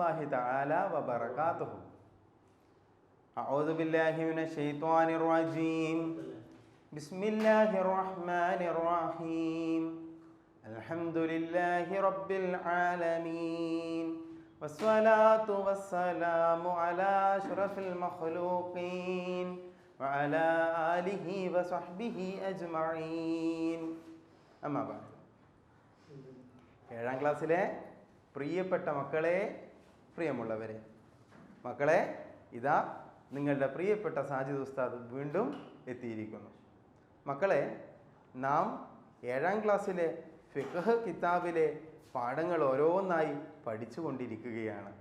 അസ്സലാമു അലൈക്കും വറഹ്മത്തുള്ളാഹി തആല വബറകാതുഹു അഊദു ബില്ലാഹി മിനശ് ശൈത്വാനിർ റജീം ബിസ്മില്ലാഹിർ റഹ്മാനിർ റഹീം അൽഹംദുലില്ലാഹി റബ്ബിൽ ആലമീൻ വസ്സലാത്തു വസ്സലാമു അലാ അഷ്റഫിൽ മഖ്ലൂഖീൻ وعلى آله وصحبه أجمعين أما بعد ഏഴാം ക്ലാസ്സിലെ പ്രിയപ്പെട്ട മക്കളെ പ്രിയമുള്ളവരെ മക്കളെ ഇതാ നിങ്ങളുടെ പ്രിയപ്പെട്ട സാജിദ് ഉസ്താദ് വീണ്ടും എത്തിയിരിക്കുന്നു. മക്കളെ നാം ഏഴാം ക്ലാസ്സിലെ ഫിഖഹ് കിതാബിലെ പാഠങ്ങൾ ഓരോന്നായി പഠിച്ചുകൊണ്ടിരിക്കുകയാണ്.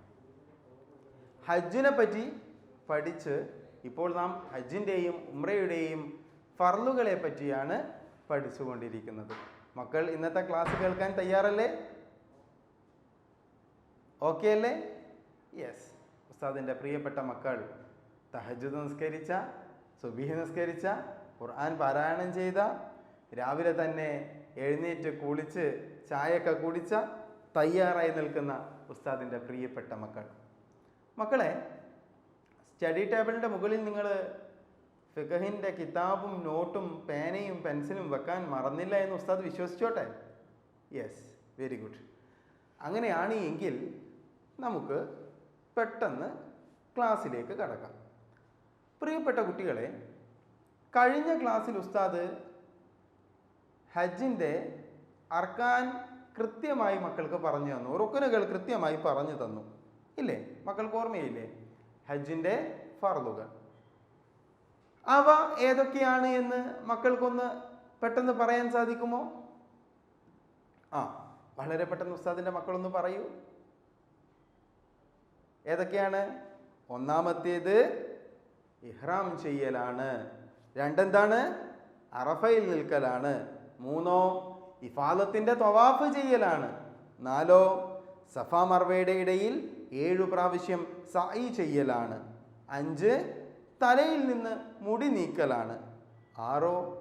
ഹജ്ജിനെ പറ്റി പഠിച്ച് ഇപ്പോൾ നാം ഹജ്ജിന്റെയും ഉമ്രയുടെയും ഫർലുകളെ പറ്റിയാണ് പഠിച്ചുകൊണ്ടിരിക്കുന്നത്. മക്കൾ ഇന്നത്തെ ക്ലാസ് കേൾക്കാൻ തയ്യാറല്ലേ? ഓക്കെ അല്ലേ? യെസ് ഉസ്താദിന്റെ പ്രിയപ്പെട്ട മക്കൾ തഹജുദ് നിസ്കരിച്ച സുബീഹ് നിസ്കരിച്ച ഖുർആൻ പാരായണം ചെയ്ത രാവിലെ തന്നെ എഴുന്നേറ്റ് കുളിച്ച് ചായയൊക്കെ കുടിച്ച തയ്യാറായി നിൽക്കുന്ന ഉസ്താദിന്റെ പ്രിയപ്പെട്ട മക്കൾ. മക്കളെ സ്റ്റഡി ടേബിളിന്റെ മുകളിൽ നിങ്ങൾ ഫിഖഹിന്റെ കിതാബും നോട്ടും പേനയും പെൻസിലും വെക്കാൻ മറന്നില്ല എന്ന് ഉസ്താദ് വിശ്വസിച്ചോട്ടെ? യെസ് വെരി ഗുഡ് അങ്ങനെയാണ് എങ്കിൽ നമുക്ക് പെട്ടെന്ന് ക്ലാസ്സിലേക്ക് കടക്കാം. പ്രിയപ്പെട്ട കുട്ടികളെ കഴിഞ്ഞ ക്ലാസ്സിൽ ഉസ്താദ് ഹജ്ജിന്റെ അർക്കാൻ കൃത്യമായി മക്കൾക്ക് പറഞ്ഞു തന്നു. റുക്കനുകൾ കൃത്യമായി പറഞ്ഞു തന്നു. ഇല്ലേ? മക്കൾക്ക് ഓർമ്മയില്ലേ? ഹജ്ജിന്റെ ഫർദുകൾ. അവ ഏതൊക്കെയാണ് എന്ന് മക്കൾക്കൊന്ന് പെട്ടെന്ന് പറയാൻ സാധിക്കുമോ? ആ വളരെ പെട്ടെന്ന് ഉസ്താദിന്റെ മക്കളൊന്ന് പറയൂ. ഏതൊക്കെയാണ്? ഒന്നാമത്തേത് ഇഹ്റാം ചെയ്യലാണ്. രണ്ടെന്താണ്? അറഫയിൽ നിൽക്കലാണ്. മൂന്നോ ഇഫാദത്തിന്റെ തൊവാഫ് ചെയ്യലാണ്. നാലോ സഫ മർവയുടെ ഇടയിൽ ഏഴു പ്രാവശ്യം സായി ചെയ്യലാണ്. അഞ്ച് തലയിൽ നിന്ന് മുടി നീക്കലാണ്. ആറോ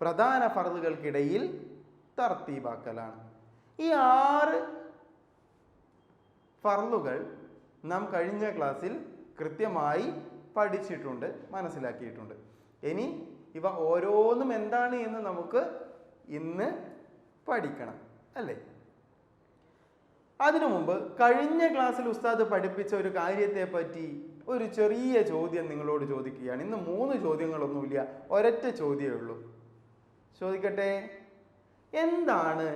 പ്രധാന ഫറുകൾക്കിടയിൽ തർത്തീബാക്കലാണ്. ഈ ആറ് ഫർലുകൾ നാം കഴിഞ്ഞ ക്ലാസ്സിൽ കൃത്യമായി പഠിച്ചിട്ടുണ്ട് മനസ്സിലാക്കിയിട്ടുണ്ട്. ഇനി ഇവ ഓരോന്നും എന്താണ് എന്ന് നമുക്ക് ഇന്ന് പഠിക്കണം അല്ലേ? അതിനു മുമ്പ് കഴിഞ്ഞ ക്ലാസ്സിൽ ഉസ്താദ് പഠിപ്പിച്ച ഒരു കാര്യത്തെ പറ്റി ഒരു ചെറിയ ചോദ്യം നിങ്ങളോട് ചോദിക്കുകയാണ്. ഇന്ന് മൂന്ന് ചോദ്യങ്ങളൊന്നുമില്ല ഒരൊറ്റ ചോദ്യമേ ഉള്ളൂ. ചോദിക്കട്ടെ? എന്താണ്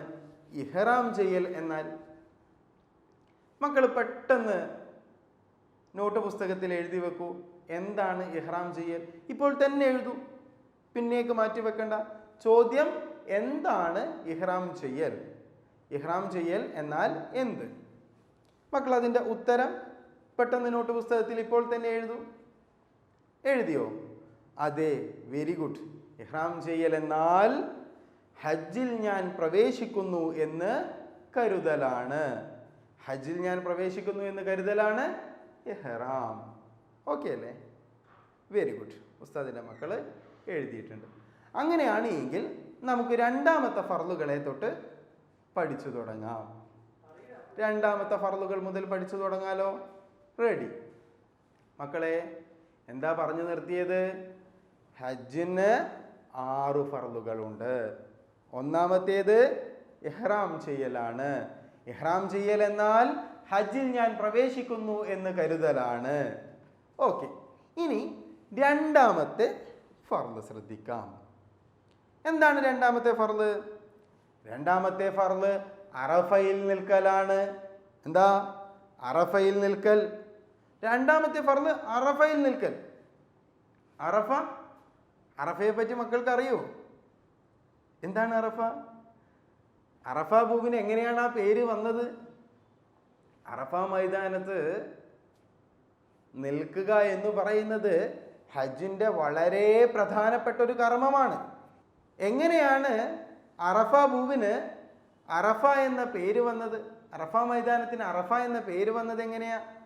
ഇഹ്റാം ചെയ്യൽ എന്നാൽ? മക്കൾ പെട്ടെന്ന് നോട്ട് പുസ്തകത്തിൽ എഴുതി വെക്കൂ. എന്താണ് ഇഹ്റാം ചെയ്യൽ? ഇപ്പോൾ തന്നെ എഴുതൂ. പിന്നേക്ക് മാറ്റി വെക്കണ്ട. ചോദ്യം എന്താണ് ഇഹ്റാം ചെയ്യൽ? ഇഹ്റാം ചെയ്യൽ എന്നാൽ എന്ത്? മക്കൾ അതിന്റെ ഉത്തരം പെട്ടെന്ന് നോട്ട് പുസ്തകത്തിൽ ഇപ്പോൾ തന്നെ എഴുതൂ. എഴുതിയോ? അതെ വെരി ഗുഡ് ഇഹ്റാം ചെയ്യൽ എന്നാൽ ഹജ്ജിൽ ഞാൻ പ്രവേശിക്കുന്നു എന്ന് കരുതലാണ്. ഹജ്ജിൽ ഞാൻ പ്രവേശിക്കുന്നു എന്ന് കരുതലാണ്? ഇഹ്റാം ഓക്കെ അല്ലേ? വെരി ഗുഡ് ഉസ്താദിന്റെ മക്കൾ എഴുതിയിട്ടുണ്ട്. അങ്ങനെയാണ് എങ്കിൽ നമുക്ക് രണ്ടാമത്തെ ഫർലുകളെ തൊട്ട് പഠിച്ചു തുടങ്ങാം. രണ്ടാമത്തെ ഫർലുകൾ മുതൽ പഠിച്ചു തുടങ്ങാലോ? റെഡി മക്കളെ എന്താ പറഞ്ഞു നിർത്തിയത്? ഹജ്ജിന് ആറു ഫർലുകളുണ്ട് ഒന്നാമത്തേത് ഇഹ്റാം ചെയ്യലാണ്. ഇഹ്റാം ചെയ്യൽ എന്നാൽ ഹജ്ജിൽ ഞാൻ പ്രവേശിക്കുന്നു എന്ന് കരുതലാണ്. ഓക്കെ. ഇനി രണ്ടാമത്തെ ഫർൾ ശ്രദ്ധിക്കാം. എന്താണ് രണ്ടാമത്തെ ഫർൾ രണ്ടാമത്തെ ഫർൾ അറഫയിൽ നിൽക്കലാണ്. എന്താ? അറഫയിൽ നിൽക്കൽ. രണ്ടാമത്തെ ഫർൾ അറഫയിൽ നിൽക്കൽ. അറഫ? അറഫയെ പറ്റി മക്കൾക്ക് അറിയോ എന്താണ് അറഫ? അറഫ ഭൂമിന് എങ്ങനെയാണ് ആ പേര് വന്നത്? അറഫ മൈതാനത്ത് നിൽക്കുക എന്ന് പറയുന്നത് ഹജ്ജിന്റെ വളരെ പ്രധാനപ്പെട്ട ഒരു കർമ്മമാണ്. എങ്ങനെയാണ് അറഫ ഭൂവിന് അറഫ എന്ന പേര് വന്നത്? അറഫ മൈതാനത്തിന് അറഫ എന്ന പേര് വന്നത് എങ്ങനെയാ?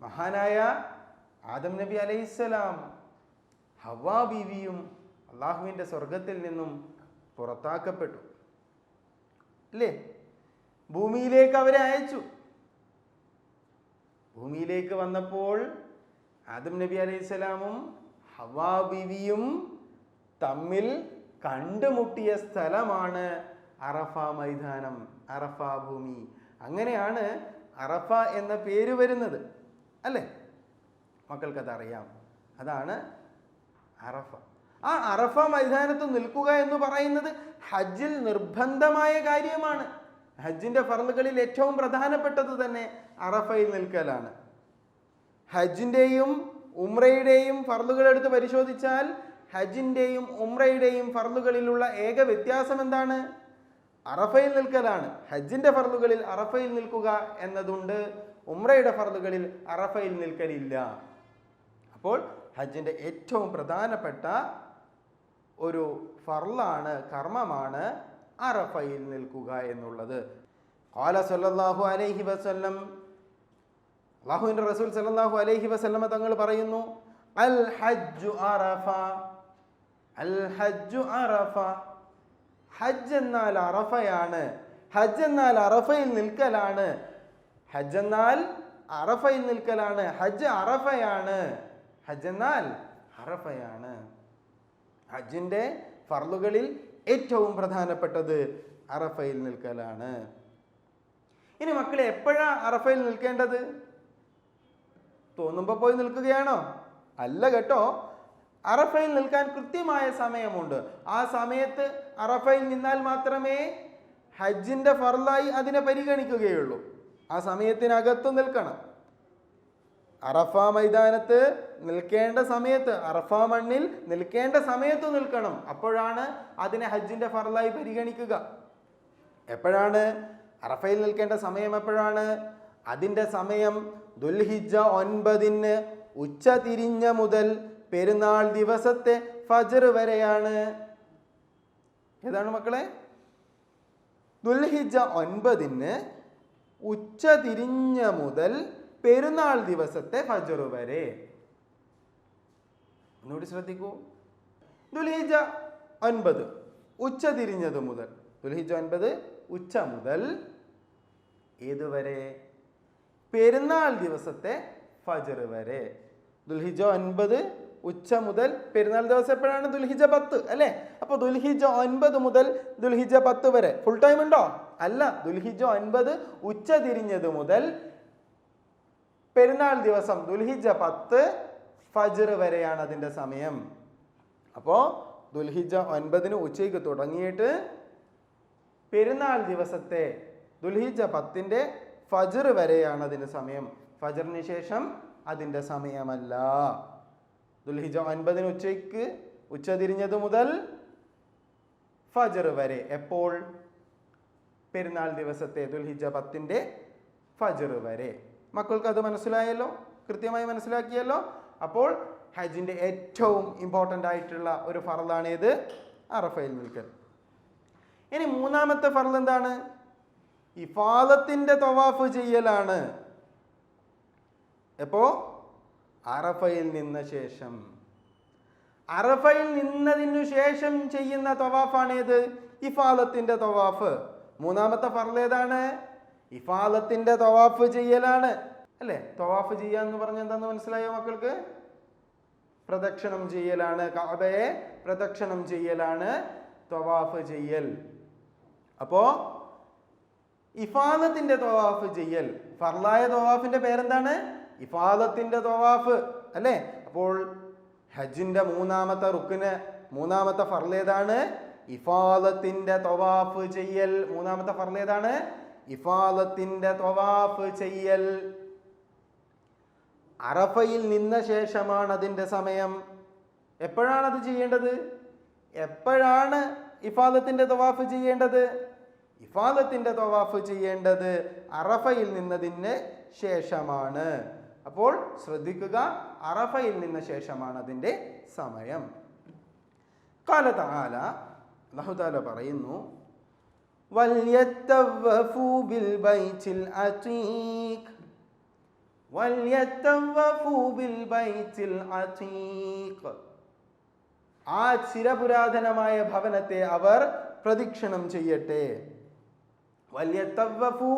മഹാനായ ആദം നബി അലൈഹിസ്സലാം ഹവാ ബീവിയും അള്ളാഹുവിന്റെ സ്വർഗത്തിൽ നിന്നും പുറത്താക്കപ്പെട്ടു. അല്ലേ ഭൂമിയിലേക്ക് അവരെ അയച്ചു. ഭൂമിയിലേക്ക് വന്നപ്പോൾ ആദം നബി അലൈഹിസ്സലാമും ഹവാ ബിവിയും തമ്മിൽ കണ്ടുമുട്ടിയ സ്ഥലമാണ് അറഫ മൈതാനം അറഫ ഭൂമി. അങ്ങനെയാണ് അറഫ എന്ന പേര് വരുന്നത് അല്ലേ? മക്കൾക്കത് അറിയാം അതാണ് അറഫ. ആ അറഫ മൈതാനത്ത് നിൽക്കുക എന്ന് പറയുന്നത് ഹജ്ജിൽ നിർബന്ധമായ കാര്യമാണ്. ഹജ്ജിന്റെ ഫറലുകളിൽ ഏറ്റവും പ്രധാനപ്പെട്ടത് തന്നെ അറഫയിൽ നിൽക്കലാണ്. ഹജ്ജിന്റെയും ഉമ്രയുടെയും ഫറലുകൾ എടുത്ത് പരിശോധിച്ചാൽ ഹജ്ജിന്റെയും ഉമ്രയുടെയും ഫറലുകളിലുള്ള ഏക വ്യത്യാസം എന്താണ്? അറഫയിൽ നിൽക്കലാണ്. ഹജ്ജിന്റെ ഫറലുകളിൽ അറഫയിൽ നിൽക്കുക എന്നതുണ്ട്. ഉമ്രയുടെ ഫറലുകളിൽ അറഫയിൽ നിൽക്കലില്ല. അപ്പോൾ ഹജ്ജിന്റെ ഏറ്റവും പ്രധാനപ്പെട്ട ഒരു ഫർലാണ് കർമ്മമാണ് അറഫയിൽ നിൽക്കുക എന്നുള്ളത്. ഖാല സല്ലല്ലാഹു അലൈഹി വസല്ലം അള്ളാഹുവിന്റെ റസൂൽ സല്ലല്ലാഹു അലൈഹി വസല്ലമ തങ്ങൾ പറയുന്നു അൽ ഹജ്ജു അറഫ അൽ ഹജ്ജു അറഫ. ഹജ്ജ് എന്നാൽ അറഫയാണ് ഹജ്ജ് എന്നാൽ അറഫയിൽ നിൽക്കലാണ് ഹജ്ജ് എന്നാൽ അറഫയിൽ നിൽക്കലാണ് ഹജ്ജ് അറഫയാണ് ഹജ്ജ് എന്നാൽ അറഫയാണ്. ഹജ്ജിന്റെ ഫർലുകളിൽ ഏറ്റവും പ്രധാനപ്പെട്ടത് അറഫയിൽ നിൽക്കലാണ്. ഇനി മക്കളെ എപ്പോഴാ അറഫയിൽ നിൽക്കേണ്ടത്? തോന്നുമ്പോൾ പോയി നിൽക്കുകയാണോ? അല്ല കേട്ടോ അറഫയിൽ നിൽക്കാൻ കൃത്യമായ സമയമുണ്ട്. ആ സമയത്ത് അറഫയിൽ നിന്നാൽ മാത്രമേ ഹജ്ജിന്റെ ഫർലായി അതിനെ പരിഗണിക്കുകയുള്ളൂ. ആ സമയത്തിനകത്ത് നിൽക്കണം. അറഫ മൈതാനത്ത് നിൽക്കേണ്ട സമയത്ത് അറഫ മണ്ണിൽ നിൽക്കേണ്ട സമയത്ത് നിൽക്കണം. അപ്പോഴാണ് അതിനെ ഹജ്ജിന്റെ ഫറലായി പരിഗണിക്കുക. എപ്പോഴാണ്? അറഫയിൽ നിൽക്കേണ്ട സമയം എപ്പോഴാണ്? അതിന്റെ സമയം ദുൽഹിജ ഒൻപതിന് ഉച്ച തിരിഞ്ഞ മുതൽ പെരുന്നാൾ ദിവസത്തെ ഫജർ വരെയാണ്. ഏതാണ് മക്കളെ? ദുൽഹിജ ഒൻപതിന് ഉച്ച തിരിഞ്ഞ മുതൽ പെരുന്നാൾ ദിവസത്തെ ഫജർ വരെ. ഒന്നുകൂടി ശ്രദ്ധിക്കൂ. ദുലീജ ഒൻപത് ഉച്ച തിരിഞ്ഞത് മുതൽ. ദുലഹിജ ഒൻപത് ഉച്ച മുതൽ ഏതുവരെ? പെരുന്നാൾ ദിവസത്തെ ഫജർ വരെ. ദുൽഹിജ ഒൻപത് ഉച്ച മുതൽ പെരുന്നാൾ ദിവസം എപ്പോഴാണ്? ദുൽഹിജ പത്ത് അല്ലേ? അപ്പോൾ ദുൽഹിജ ഒൻപത് മുതൽ ദുൽഹിജ പത്ത് വരെ. ഫുൾ ടൈം ഉണ്ടോ? അല്ല. ദുൽഹിജ ഒൻപത് ഉച്ച തിരിഞ്ഞത് മുതൽ പെരുന്നാൾ ദിവസം ദുൽഹിജ പത്ത് ഫജർ വരെയാണ് അതിന്റെ സമയം. അപ്പോൾ ദുൽഹിജ ഒൻപതിന് ഉച്ചയ്ക്ക് തുടങ്ങിയിട്ട് പെരുന്നാൾ ദിവസത്തെ ദുൽഹിജ പത്തിന്റെ ഫജർ വരെയാണ് അതിന്റെ സമയം. ഫജറിന് ശേഷം അതിന്റെ സമയമല്ല. ദുൽഹിജ ഒൻപതിന് ഉച്ചയ്ക്ക് ഉച്ച തിരിഞ്ഞത് മുതൽ ഫജർ വരെ. എപ്പോൾ? പെരുന്നാൾ ദിവസത്തെ ദുൽഹിജ പത്തിന്റെ ഫജർ വരെ. മക്കൾക്ക് അത് മനസ്സിലായല്ലോ? കൃത്യമായി മനസ്സിലാക്കിയല്ലോ? അപ്പോൾ ഹജ്ജിന്റെ ഏറ്റവും ഇമ്പോർട്ടന്റ് ആയിട്ടുള്ള ഒരു ഫറലാണ് ഇത് അറഫയിൽ നിൽക്കൽ. ഇനി മൂന്നാമത്തെ ഫറൽ എന്താണ്? ഇഫാദത്തിന്റെ തവാഫ് ചെയ്യലാണ്. എപ്പോ? അറഫയിൽ നിന്ന ശേഷം. അറഫയിൽ നിന്നതിനു ശേഷം ചെയ്യുന്ന തവാഫാണേത്? ഇഫാദത്തിന്റെ തവാഫ്. മൂന്നാമത്തെ ഫറൽ ഏതാണ്? ഇഫാലത്തിന്റെ തവാഫ് ചെയ്യലാണ്. അല്ലേ? തവാഫ് ചെയ്യുക എന്ന് പറഞ്ഞ എന്താന്ന് മനസ്സിലായോ മക്കൾക്ക്? പ്രദക്ഷിണം ചെയ്യലാണ്. കഅബയെ പ്രദക്ഷിണം ചെയ്യലാണ്. തവാഫ് ചെയ്യൽ. അപ്പോ ഇഫാദത്തിന്റെ തവാഫ് ചെയ്യൽ. ഫർലായ തവാഫിന്റെ പേരെന്താണ്? ഇഫാദത്തിന്റെ തവാഫ്. അല്ലേ? അപ്പോൾ ഹജ്ജിന്റെ മൂന്നാമത്തെ റുക്കിന് മൂന്നാമത്തെ ഫർലേതാണ് ഇഫാദത്തിന്റെ തവാഫ് ചെയ്യൽ. മൂന്നാമത്തെ ഫർലേതാണ് ഇഫാദത്തിന്റെ തൊവാഫ് ചെയ്യൽ. അറഫയിൽ നിന്ന ശേഷമാണ് അതിന്റെ സമയം. എപ്പോഴാണ് അത് ചെയ്യേണ്ടത്? എപ്പോഴാണ് ഇഫാദത്തിന്റെ തൊവാഫ് ചെയ്യേണ്ടത്? ഇഫാദത്തിന്റെ തൊവാഫ് ചെയ്യേണ്ടത് അറഫയിൽ നിന്നതിന് ശേഷമാണ്. അപ്പോൾ ശ്രദ്ധിക്കുക അറഫയിൽ നിന്ന ശേഷമാണ് അതിന്റെ സമയം. കാലത്താല താല അള്ളാഹുതാല പറയുന്നു വല്യത്തവ്വഫൂ ബിൽ ബൈത്തിൽ അതീഖ് بالبيت അതീഖ് ആ ചിരപുരാതനമായ ഭവനത്തെ അവർ പ്രദക്ഷിണം ചെയ്യട്ടെ. വലിയ തവ്വഫു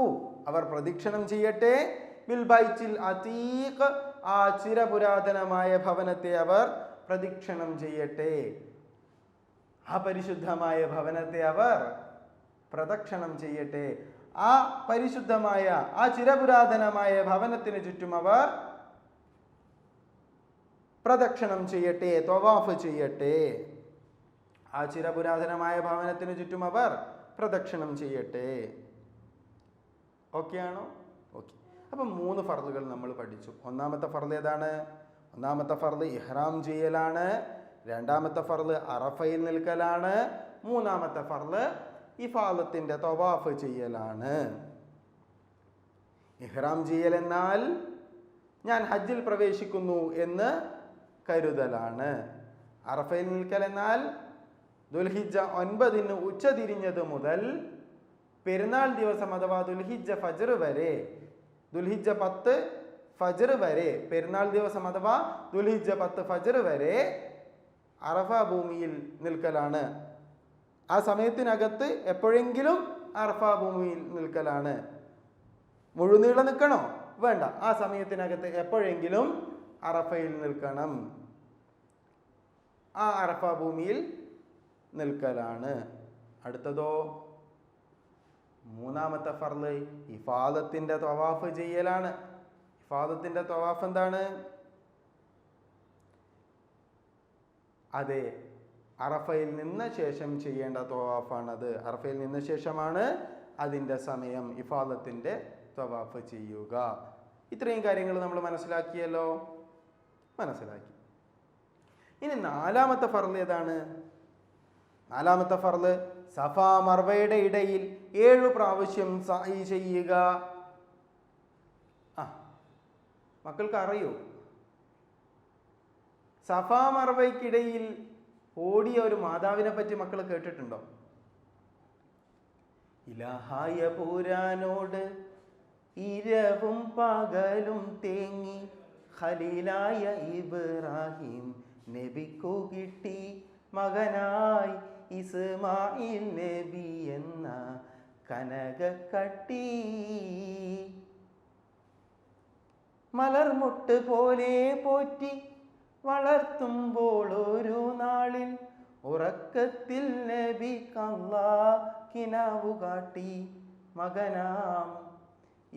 അവർ പ്രദക്ഷിണം ചെയ്യട്ടെ. ബിൽ ബൈത്തിൽ അതീഖ് ആ ചിരപുരാതനമായ ഭവനത്തെ അവർ പ്രദക്ഷിണം ചെയ്യട്ടെ. ആ പരിശുദ്ധമായ ഭവനത്തെ അവർ പ്രദക്ഷിണം ചെയ്യട്ടെ. ആ പരിശുദ്ധമായ ആ ചിരപുരാതനമായ ഭവനത്തിന് ചുറ്റും അവർ പ്രദക്ഷിണം ചെയ്യട്ടെ തൊവാഫ് ചെയ്യട്ടെ. ആ ചിരപുരാതനമായ ഭവനത്തിന് ചുറ്റും അവർ പ്രദക്ഷിണം ചെയ്യട്ടെ. ഓക്കെ ആണോ? ഓക്കെ അപ്പം മൂന്ന് ഫർദുകൾ നമ്മൾ പഠിച്ചു. ഒന്നാമത്തെ ഫർദ് ഏതാണ്? ഒന്നാമത്തെ ഫർദ് ഇഹ്റാം ചെയ്യലാണ്. രണ്ടാമത്തെ ഫർദ് അറഫയിൽ നിൽക്കലാണ്. മൂന്നാമത്തെ ഫർദ് ഇഫാലത്തിന്റെ തവാഫ് ചെയ്യലാണ്. ഇഹ്റാം ചെയ്യൽ എന്നാൽ ഞാൻ ഹജ്ജിൽ പ്രവേശിക്കുന്നു എന്ന് കരുതലാണ്. അറഫയിൽ നിൽക്കൽ എന്നാൽ ദുൽഹിജ ഒൻപതിന് ഉച്ച തിരിഞ്ഞത് മുതൽ പെരുന്നാൾ ദിവസം അഥവാ ദുൽഹിജ ഫജർ വരെ ദുൽഹിജ പത്ത് ഫജർ വരെ പെരുന്നാൾ ദിവസം അഥവാ ദുൽഹിജ പത്ത് ഫജർ വരെ അറഫ ഭൂമിയിൽ നിൽക്കലാണ്. ആ സമയത്തിനകത്ത് എപ്പോഴെങ്കിലും അറഫ ഭൂമിയിൽ നിൽക്കലാണ്. മുഴുനീളം നിൽക്കണോ? വേണ്ട. ആ സമയത്തിനകത്ത് എപ്പോഴെങ്കിലും അറഫയിൽ നിൽക്കണം. ആ അറഫ ഭൂമിയിൽ നിൽക്കലാണ്. അടുത്തതോ? മൂന്നാമത്തെ ഫർൾ ഇഫാദത്തിന്റെ തവാഫ് ചെയ്യലാണ്. ഇഫാദത്തിന്റെ തവാഫ് എന്താണ്? അതെ അറഫയിൽ നിന്ന ശേഷം ചെയ്യേണ്ട തവാഫാണത്. അറഫയിൽ നിന്ന ശേഷമാണ് അതിന്റെ സമയം ഇഫാദത്തിന്റെ തവാഫ് ചെയ്യുക. ഇത്രയും കാര്യങ്ങൾ നമ്മൾ മനസ്സിലാക്കിയല്ലോ? മനസ്സിലാക്കി. ഇനി നാലാമത്തെ ഫർൾ ഏതാണ്? നാലാമത്തെ ഫർൾ സഫ മർവയുടെ ഇടയിൽ ഏഴ് പ്രാവശ്യം സായി ചെയ്യുക. ആ മക്കൾക്ക് അറിയോ? സഫ മർവയ്ക്കിടയിൽ ഓടിയ ഒരു മാതാവിനെ പറ്റി മക്കൾ കേട്ടിട്ടുണ്ടോ? ഇലഹായ പൂരാനോട് ഇരവും പകലും തേങ്ങി ഖലീലായ ഇബ്രാഹിം നബിക്കു കിട്ടി മകനായി ഇസ്മായിൽ നബി എന്ന കനകക്കട്ടി മലർമുട്ട് പോലെ പോറ്റി വളർത്തുമ്പോൾ ഒരു നാളിൽ ഉറക്കത്തിൽ നബി കല്ലാ കിനാവു കാട്ടി. മകനാം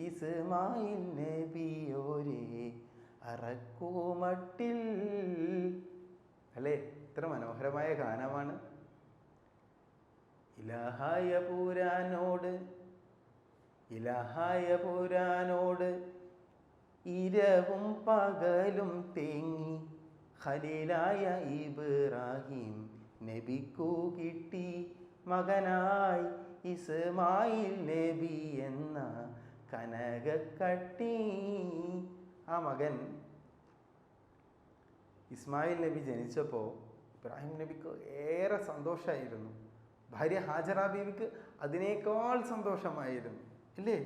ഇസ്മായിൽ നബിയോരെ അറക്കൂമട്ടിൽ. അല്ലേ? ഇത്ര മനോഹരമായ ഗാനമാണ്. ഇലഹായ പൂരാനോട് ഇലഹായ പൂരാനോട് ഇരവും പകലും തേങ്ങി ഖലീലായ ഇബ്രാഹിം നബിക്കു കിട്ടി മകനായി ഇസ്മായിൽ നബി എന്ന കനകക്കട്ടി ആ മകൻ ഇസ്മായിൽ നബി ജനിച്ചപ്പോൾ ഇബ്രാഹിം നബിക്ക് ഏറെ സന്തോഷമായിരുന്നു ഭാര്യ ഹാജറ ബീവിക്ക് അതിനേക്കാൾ സന്തോഷമായിരുന്നു. ഇല്ലേ?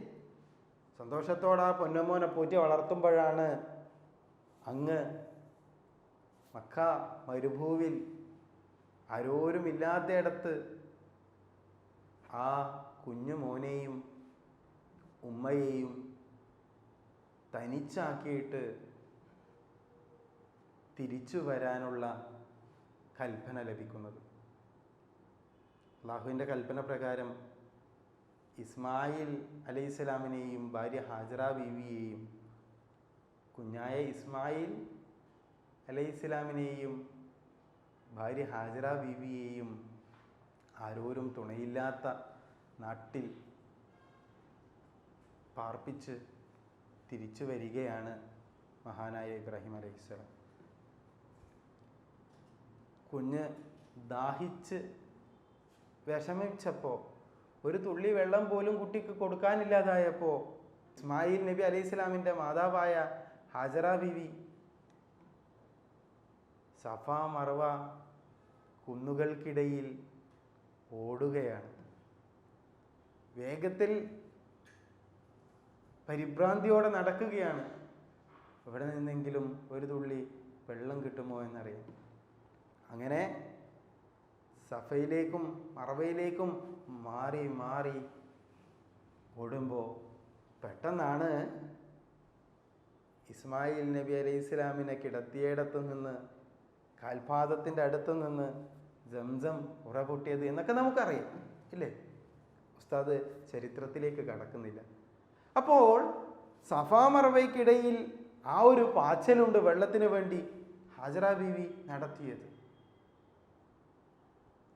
സന്തോഷത്തോടെ ആ പൊന്നമോനെ പോറ്റി വളർത്തുമ്പോഴാണ് അങ്ങ് മക്ക മരുഭൂവിൽ ആരോരുമില്ലാത്തയിടത്ത് ആ കുഞ്ഞു മോനെയും ഉമ്മയെയും തനിച്ചാക്കിയിട്ട് തിരിച്ചു വരാനുള്ള കൽപ്പന ലഭിക്കുന്നത്. അള്ളാഹുവിന്റെ കൽപ്പന പ്രകാരം ഇസ്മായിൽ അലൈഹിസ്സലാമിനെയും ഭാര്യ ഹാജറ ബീവിയെയും കുഞ്ഞായ ഇസ്മായിൽ അലൈഹി ഇസ്ലാമിനെയും ഭാര്യ ഹാജറ ബീവിയെയും ആരോരും തുണയില്ലാത്ത നാട്ടിൽ പാർപ്പിച്ച് തിരിച്ചു വരികയാണ് മഹാനായ ഇബ്രാഹിം അലൈഹിസ്സലാം കുഞ്ഞ് ദാഹിച്ച് വിഷമിച്ചപ്പോൾ ഒരു തുള്ളി വെള്ളം പോലും കുട്ടിക്ക് കൊടുക്കാനില്ലാതായപ്പോൾ ഇസ്മായിൽ നബി അലൈഹി സ്വലാമിന്റെ മാതാവായ ഹാജറ ബിവി സഫ മറവ കുന്നുകൾക്കിടയിൽ ഓടുകയാണ്. വേഗത്തിൽ പരിഭ്രാന്തിയോടെ നടക്കുകയാണ്. ഇവിടെ നിന്നെങ്കിലും ഒരു തുള്ളി വെള്ളം കിട്ടുമോ എന്നറിയാം. അങ്ങനെ സഫയിലേക്കും മറവയിലേക്കും മാറി മാറി ഓടുമ്പോൾ പെട്ടെന്നാണ് ഇസ്മായിൽ നബി അലൈഹി ഇസ്ലാമിനെ കിടത്തിയിടത്ത് നിന്ന് കാൽപാദത്തിന്റെ അടുത്ത് നിന്ന് ജംസം ഉറപൊട്ടിയത് എന്നൊക്കെ നമുക്കറിയാം ഇല്ലേ? ഉസ്താദ് ചരിത്രത്തിലേക്ക് കടക്കുന്നില്ല. അപ്പോൾ സഫാ മറവയ്ക്കിടയിൽ ആ ഒരു പാച്ചലുണ്ട് വെള്ളത്തിന് വേണ്ടി ഹാജറ ബീവി നടത്തിയത്.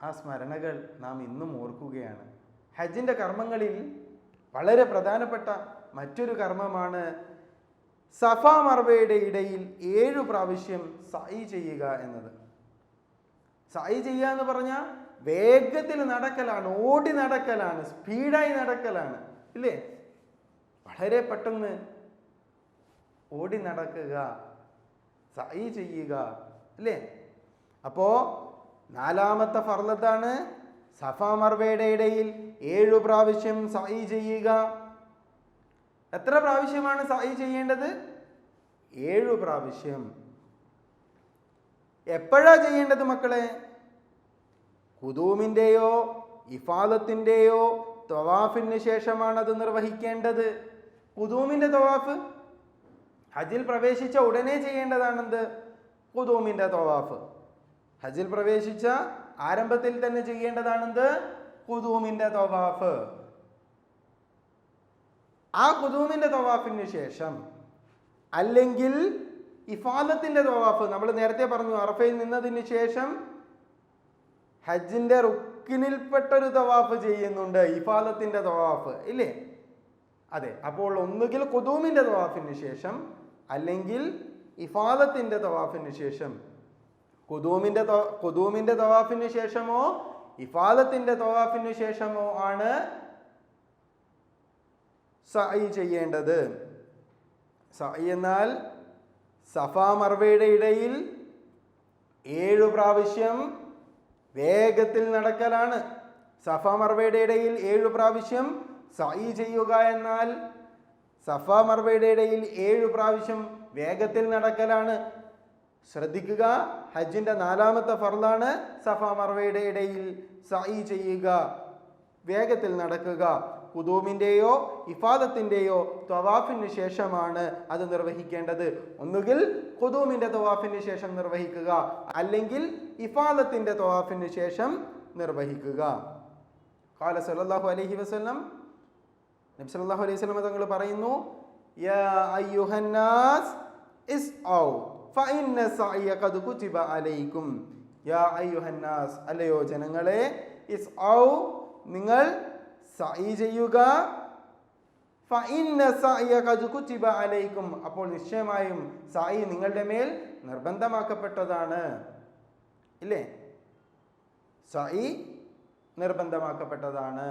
ആ സ്മരണകൾ നാം ഇന്നും ഓർക്കുകയാണ്. ഹജ്ജിന്റെ കർമ്മങ്ങളിൽ വളരെ പ്രധാനപ്പെട്ട മറ്റൊരു കർമ്മമാണ് സഫ മർവയുടെ ഇടയിൽ ഏഴു പ്രാവശ്യം സായി ചെയ്യുക എന്നത്. സായി ചെയ്യുക എന്ന് പറഞ്ഞാൽ വേഗത്തിൽ നടക്കലാണ് ഓടി നടക്കലാണ് സ്പീഡായി നടക്കലാണ് ഇല്ലേ? വളരെ പെട്ടെന്ന് ഓടി നടക്കുക സായി ചെയ്യുക അല്ലേ അപ്പോ നാലാമത്തെ ഫർലത്താണ് സഫ മർവയുടെ ഇടയിൽ ഏഴു പ്രാവശ്യം സായി ചെയ്യുക. എത്ര പ്രാവശ്യമാണ് സായി ചെയ്യേണ്ടത്? ഏഴു പ്രാവശ്യം. എപ്പോഴാ ചെയ്യേണ്ടത് മക്കളെ? കുതൂമിന്റെയോ ഇഫാദത്തിന്റെയോ തവാഫിന് ശേഷമാണ് അത് നിർവഹിക്കേണ്ടത്. കുതൂമിന്റെ തവാഫ് ഹജിൽ പ്രവേശിച്ച ഉടനെ ചെയ്യേണ്ടതാണെന്ത്? കുതൂമിന്റെ തവാഫ്. ഹജിൽ പ്രവേശിച്ച ആരംഭത്തിൽ തന്നെ ചെയ്യേണ്ടതാണെന്ത്? കുതൂമിന്റെ തവാഫ്. ആ കുതൂമിന്റെ തവാഫിന് ശേഷം അല്ലെങ്കിൽ ഇഫാദത്തിന്റെ തവാഫ് നമ്മൾ നേരത്തെ പറഞ്ഞു അറഫയിൽ നിന്നതിന് ശേഷം ഹജ്ജിന്റെ റുക്കിനിൽപ്പെട്ടൊരു തവാഫ് ചെയ്യുന്നുണ്ട് ഇഫാദത്തിന്റെ തവാഫ് ഇല്ലേ? അതെ അപ്പോൾ ഒന്നുകിൽ കുതൂമിന്റെ തവാഫിന് ശേഷം അല്ലെങ്കിൽ ഇഫാദത്തിന്റെ തവാഫിന് ശേഷം. കുതൂമിന്റെ കുതൂമിന്റെ തവാഫിന് ശേഷമോ ഇഫാദത്തിന്റെ തവാഫിന് ശേഷമോ ആണ് സഅയി ചെയ്യേണ്ടത്. സായി എന്നാൽ സഫാ മർവയുടെ ഇടയിൽ ഏഴു പ്രാവശ്യം വേഗത്തിൽ നടക്കലാണ്. സഫ മർവയുടെ ഇടയിൽ ഏഴു പ്രാവശ്യം സഈ ചെയ്യുക എന്നാൽ സഫ മർവയുടെ ഇടയിൽ ഏഴു പ്രാവശ്യം വേഗത്തിൽ നടക്കലാണ്. ശ്രദ്ധിക്കുക ഹജ്ജിന്റെ നാലാമത്തെ ഫർലാണ് സഫ മർവയുടെ ഇടയിൽ സഈ ചെയ്യുക വേഗത്തിൽ നടക്കുക. കുതൂമിന്റെയോ ഇഫാദത്തിന്റെയോ തവാഫിന് ശേഷമാണ് അത് നിർവഹിക്കേണ്ടത്. ഒന്നുകിൽ കുതൂമിന്റെ തവാഫിന് ശേഷം നിർവഹിക്കുക അല്ലെങ്കിൽ ഇഫാദത്തിന്റെ തവാഫിന് ശേഷം നിർവഹിക്കുക. കാല സല്ലല്ലാഹു അലഹി വസ്ലം നബി സല്ലല്ലാഹു അലൈഹി വസല്ലം തങ്ങൾ പറയുന്നു അല്ലയോ ജനങ്ങളെ ഔ നിങ്ങൾ സഈ ചെയ്യുക. അലൈക്കും. അപ്പോൾ നിശ്ചയമായും സായി നിങ്ങളുടെ മേൽ നിർബന്ധമാക്കപ്പെട്ടതാണ്. ഇല്ലേ? സായി നിർബന്ധമാക്കപ്പെട്ടതാണ്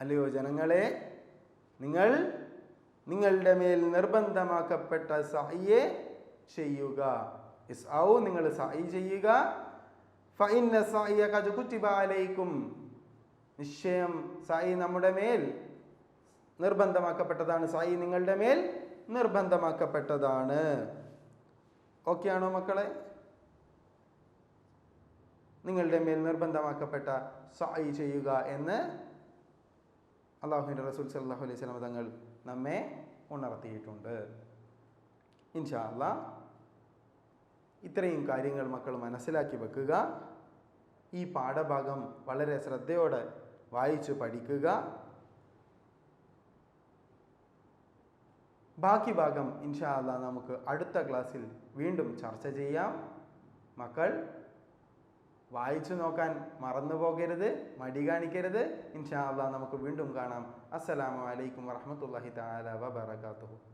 അല്ലയോ ജനങ്ങളെ നിങ്ങൾ നിങ്ങളുടെ മേൽ നിർബന്ധമാക്കപ്പെട്ട സഅയെ ചെയ്യുക. ഇസ്ഔ നിങ്ങൾ സായി ചെയ്യുക. ഖദ് അലൈക്കും. നിശ്ചയം സായി നമ്മുടെ മേൽ നിർബന്ധമാക്കപ്പെട്ടതാണ്. സായി നിങ്ങളുടെ മേൽ നിർബന്ധമാക്കപ്പെട്ടതാണ്. ഓക്കെ ആണോ മക്കളെ? നിങ്ങളുടെ മേൽ നിർബന്ധമാക്കപ്പെട്ട സായി ചെയ്യുക എന്ന് അള്ളാഹുവിന്റെ റസൂൽ സല്ലാഹു അലൈഹി സ്വലം തങ്ങൾ നമ്മെ ഉണർത്തിയിട്ടുണ്ട്. ഇൻഷാ അല്ലാ ഇത്രയും കാര്യങ്ങൾ മക്കൾ മനസ്സിലാക്കി വെക്കുക. ഈ പാഠഭാഗം വളരെ ശ്രദ്ധയോടെ വായിച്ചു പഠിക്കുക. ബാക്കി ഭാഗം ഇൻഷാല്ല നമുക്ക് അടുത്ത ക്ലാസ്സിൽ വീണ്ടും ചർച്ച ചെയ്യാം. മക്കൾ വായിച്ചു നോക്കാൻ മറന്നു പോകരുത് മടി കാണിക്കരുത്. ഇൻഷാല്ല നമുക്ക് വീണ്ടും കാണാം. അസ്സലാമു അലൈക്കും വറഹ്മത്തുള്ളാഹി തആല വബറകാതുഹു.